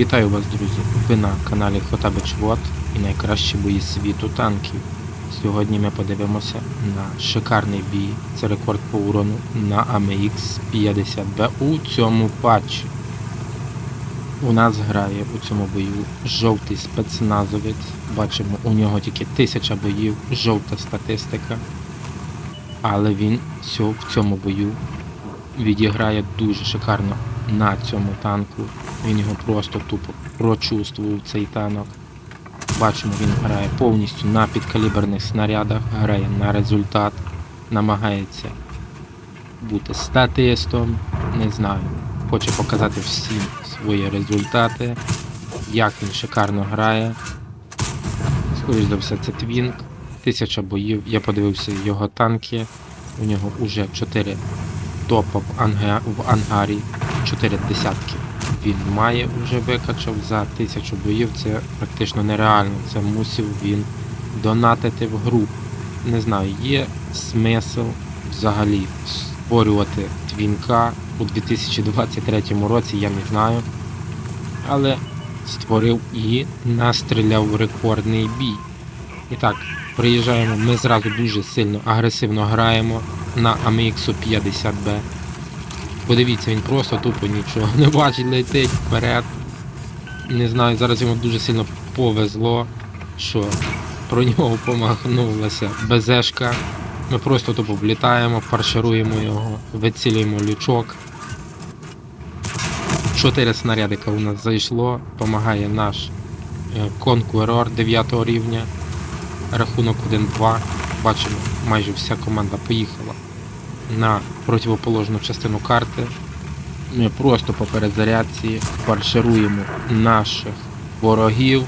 Вітаю вас, друзі! Ви на каналі Хотабич Вот і найкращі бої світу танків. Сьогодні ми подивимося на шикарний бій. Це рекорд по урону на AMX 50B у цьому патчі. У нас грає у цьому бою жовтий спецназовець. Бачимо, у нього тільки тисяча боїв, жовта статистика. Але він в цьому бою відіграє дуже шикарно на цьому танку. Він його просто тупо прочувствував цей танок. Бачимо, він грає повністю на підкаліберних снарядах, грає на результат, намагається бути статистом, не знаю, хоче показати всім свої результати, як він шикарно грає. Скоріш за все, це твінк, тисяча боїв. Я подивився його танки. У нього вже 4 топа в, анга... в ангарі, 4 десятки. Він має вже викачав за тисячу боїв. Це практично нереально. Це мусив він донатити в гру. Не знаю, є смисл взагалі створювати твінка у 2023 році, я не знаю. Але створив і настріляв рекордний бій. І так, приїжджаємо, ми зразу дуже сильно агресивно граємо на AMX 50B. Подивіться, він просто тупо нічого не бачить, летить вперед. Не знаю, зараз йому дуже сильно повезло, що про нього помахнулася БЗшка. Ми просто тупо влітаємо, фаршируємо його, вицілюємо лючок. Чотири снарядика у нас зайшло, допомагає наш е, Conqueror 9 рівня. Рахунок 1-2. Бачимо, майже вся команда поїхала на противоположну частину карти. Ми просто по перезарядці фаршируємо наших ворогів,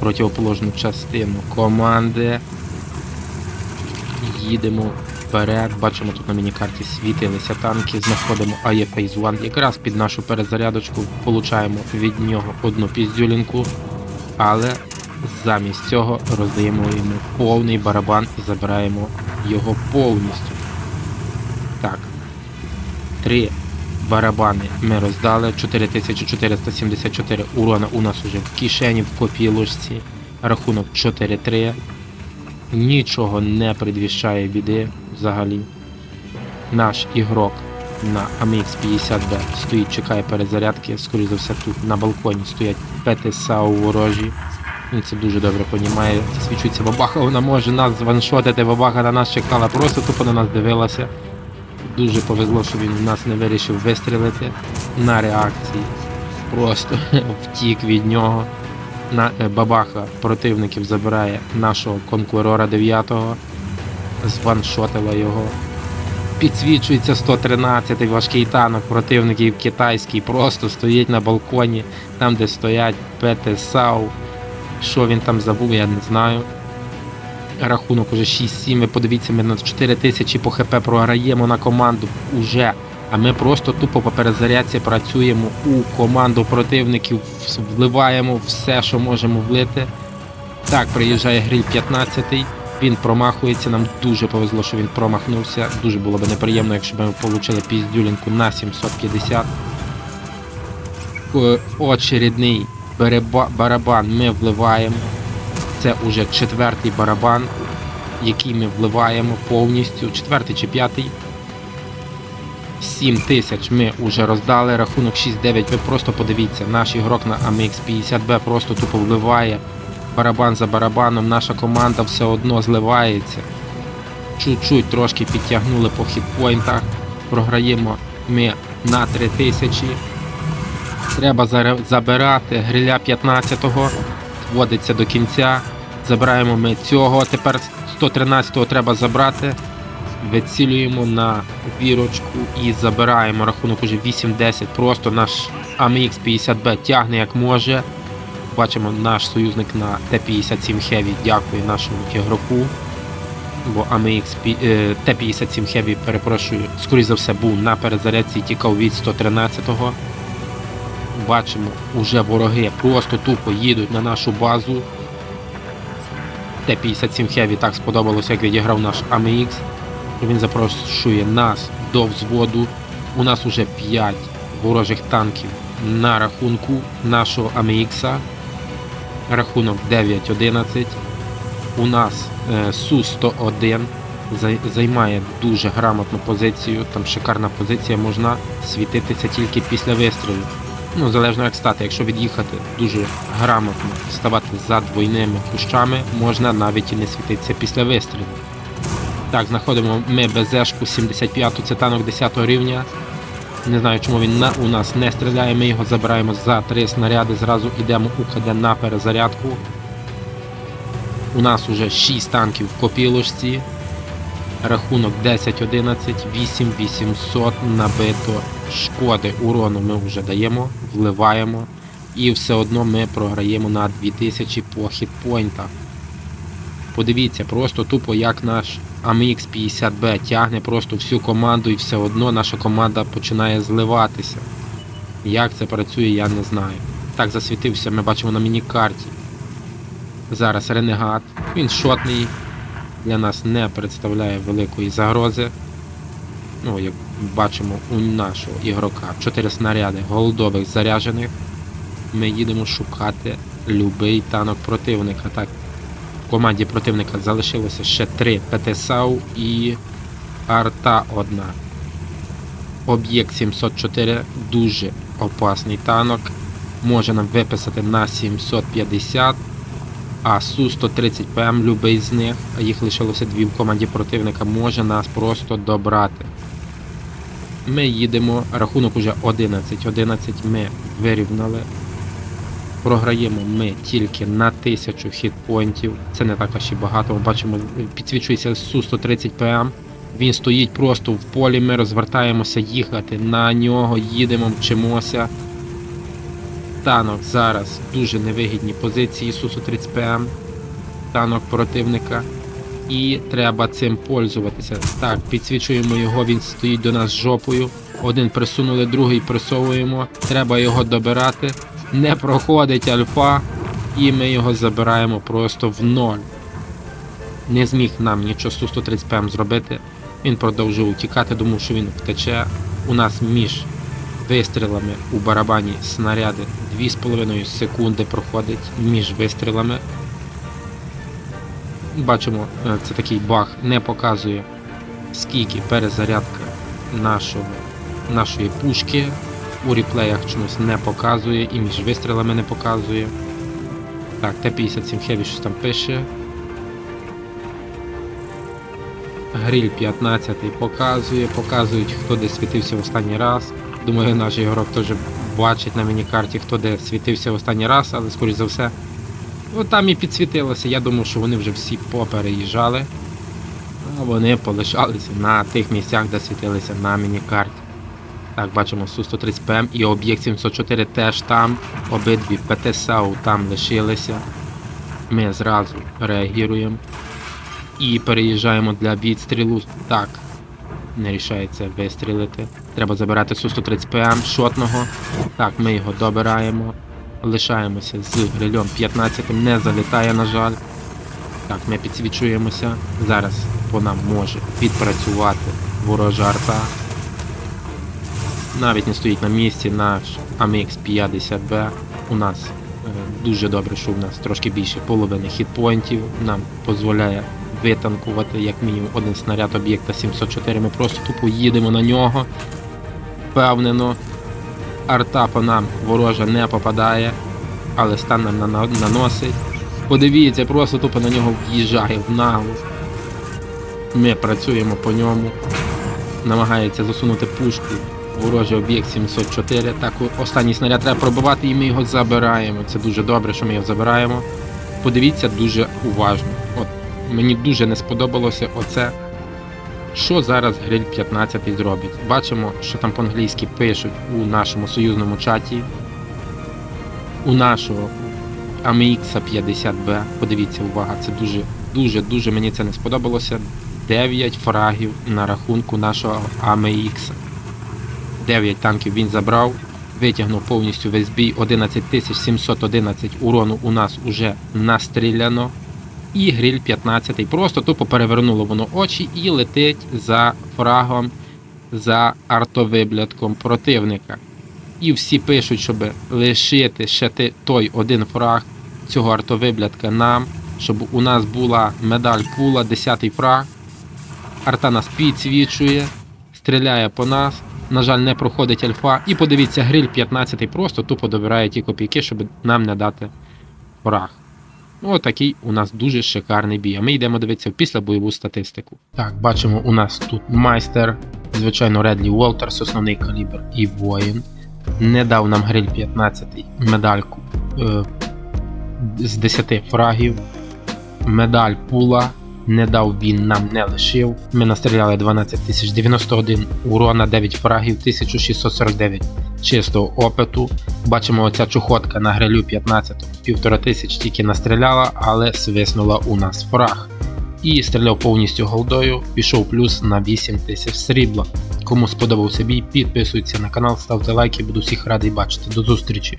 противоположну частину команди. Їдемо вперед. Бачимо, тут на міні-карті світилися танки, знаходимо AE Phase 1. Якраз під нашу перезарядочку получаємо від нього одну піздюлінку, але замість цього роздаємо йому повний барабан і забираємо його повністю. Так. Три барабани ми роздали. 4474 урона у нас уже в кишені в копілочці. Рахунок 4-3. Нічого не предвіщає біди взагалі. Наш ігрок на AMX 50B стоїть, чекає перезарядки. Скоріше за все, тут на балконі стоять ПТСАУ ворожі. Він це дуже добре понімає. Засвічується бабаха, вона може нас званшотити, бабаха на нас чекала, просто тупо на нас дивилася. Дуже повезло, що він нас не вирішив вистрілити на реакції. Просто втік від нього. На, е, бабаха противників забирає нашого конкурора 9-го, званшотила його. Підсвічується 113-й важкий танок противників китайський, просто стоїть на балконі, там де стоять ПТ САУ. Що він там забув, я не знаю. Рахунок уже 6-7. Ви подивіться, ми на 4 тисячі по ХП програємо на команду уже. А ми просто тупо по перезарядці працюємо у команду противників, вливаємо все, що можемо влити. Так, приїжджає гриль 15-й. він промахується, нам дуже повезло, що він промахнувся. Дуже було б неприємно, якщо б ми отримали піздюлінку на 750. Е, Очередний барабан ми вливаємо. Це уже четвертий барабан, який ми вливаємо повністю. Четвертий чи п'ятий. 7 тисяч ми вже роздали. Рахунок 6-9. Ви просто подивіться, наш ігрок на AMX 50B просто тупо вливає барабан за барабаном. Наша команда все одно зливається. Чуть-чуть трошки підтягнули по хітпойнтах. Програємо ми на 3 тисячі. Треба забирати гриля 15-го. Вводиться до кінця. Забираємо ми цього. Тепер 113-го треба забрати. Вицілюємо на вірочку і забираємо рахунок уже 8-10. Просто наш AMX 50B тягне як може. Бачимо наш союзник на Т-57 Heavy. Дякую нашому ігроку. Бо AMX е, Т-57 Heavy, перепрошую, скоріш за все був на перезарядці і тікав від 113-го. Бачимо, уже вороги просто тупо їдуть на нашу базу. Т-57 Heavy так сподобалося, як відіграв наш AMX. Він запрошує нас до взводу. У нас уже 5 ворожих танків на рахунку нашого AMX. Рахунок 9-11. У нас е, Су-101 займає дуже грамотну позицію. Там шикарна позиція, можна світитися тільки після вистрілу. Ну, залежно як стати. Якщо від'їхати дуже грамотно, ставати за двойними кущами, можна навіть і не світитися після вистрілу. Так, знаходимо ми БЗшку 75 це танок 10 рівня. Не знаю, чому він на, у нас не стріляє. Ми його забираємо за три снаряди. Зразу йдемо у КД на перезарядку. У нас уже 6 танків в копілочці. Рахунок 10-11, 8800 набито шкоди урону ми вже даємо, вливаємо. І все одно ми програємо на 2000 по хітпойнтах. Подивіться, просто тупо як наш AMX 50B тягне просто всю команду і все одно наша команда починає зливатися. Як це працює, я не знаю. Так засвітився, ми бачимо на міні-карті. Зараз ренегат. Він шотний, для нас не представляє великої загрози. Ну, як бачимо у нашого ігрока 4 снаряди голдових заряджених. Ми їдемо шукати любий танок противника. Так, в команді противника залишилося ще 3 ПТСАУ і арта одна. Об'єкт 704 дуже опасний танок. Може нам виписати на 750. А Су-130 ПМ, любий з них, а їх лишилося дві в команді противника, може нас просто добрати. Ми їдемо, рахунок уже 11-11 ми вирівняли. Програємо ми тільки на 1000 хітпойнтів. Це не так аж і багато. Ми бачимо, підсвічується Су-130 ПМ. Він стоїть просто в полі, ми розвертаємося їхати на нього, їдемо, мчимося. Танок зараз дуже невигідній позиції Сусу 30 ПМ. Танок противника. І треба цим пользуватися. Так, підсвічуємо його, він стоїть до нас жопою. Один присунули, другий присовуємо. Треба його добирати. Не проходить альфа, і ми його забираємо просто в ноль. Не зміг нам нічого Су-130 ПМ зробити. Він продовжив утікати, думав, що він втече. У нас між вистрілами у барабані снаряди 2,5 секунди проходить між вистрілами. Бачимо, е, це такий баг, не показує скільки перезарядка нашого, нашої пушки. У реплеях чомусь не показує і між вистрілами не показує. Так, Т-57 Heavy щось там пише. Гриль 15 показує, показують, хто де світився в останній раз. Думаю, наш ігрок теж бачить на міні-карті, хто де світився в останній раз, але скоріш за все. Ну там і підсвітилося. Я думав, що вони вже всі попереїжджали. А вони полишалися на тих місцях, де світилися на міні-карті. Так, бачимо Су-130 ПМ і об'єкт 704 теж там. Обидві ПТСАУ там лишилися. Ми зразу реагуємо. І переїжджаємо для відстрілу. Так, не рішається вистрілити. Треба забирати Су-130 ПМ шотного. Так, ми його добираємо. Лишаємося з грильом 15 не залітає, на жаль. Так, ми підсвічуємося. Зараз по нам може відпрацювати ворожа арта. Навіть не стоїть на місці наш AMX 50B. У нас е, дуже добре, що у нас трошки більше половини хітпоінтів. Нам дозволяє витанкувати як мінімум один снаряд об'єкта 704. Ми просто тупо їдемо на нього. Впевнено. Арта по нам ворожа не попадає, але стан нам наносить. Подивіться, просто тупо на нього в'їжджає в наглу. Ми працюємо по ньому. Намагається засунути пушку. Ворожий об'єкт 704. Так, останній снаряд треба пробивати і ми його забираємо. Це дуже добре, що ми його забираємо. Подивіться дуже уважно. Мені дуже не сподобалося оце. Що зараз гриль 15 зробить? Бачимо, що там по-англійськи пишуть у нашому союзному чаті. У нашого AMX 50B. Подивіться, увага, це дуже, дуже, дуже мені це не сподобалося. 9 фрагів на рахунку нашого AMX. 9 танків він забрав, витягнув повністю весь бій. 11711 урону у нас уже настріляно. І гриль 15 просто тупо перевернуло воно очі і летить за фрагом, за артовиблядком противника. І всі пишуть, щоб лишити ще той один фраг цього артовиблядка нам, щоб у нас була медаль пула, 10 фраг. Арта нас підсвічує, стріляє по нас. На жаль, не проходить альфа. І подивіться, гриль 15 просто тупо добирає ті копійки, щоб нам не дати фраг. Ну, Отакий у нас дуже шикарний бій. А ми йдемо дивитися в післябойову статистику. Так, бачимо, у нас тут майстер, звичайно, Редлі Уолтерс, основний калібр і воїн. Не дав нам гриль 15 медальку е, з 10 фрагів. Медаль пула. Не дав він нам не лишив. Ми настріляли 12 тисяч 91 урона, 9 фрагів, 1649 чистого опиту. Бачимо, оця чухотка на грилю 15 півтора тисяч тільки настріляла, але свиснула у нас фраг. І стріляв повністю голдою, пішов плюс на 8 тисяч срібла. Кому сподобався бій, підписуйтесь на канал, ставте лайки, буду всіх радий бачити. До зустрічі!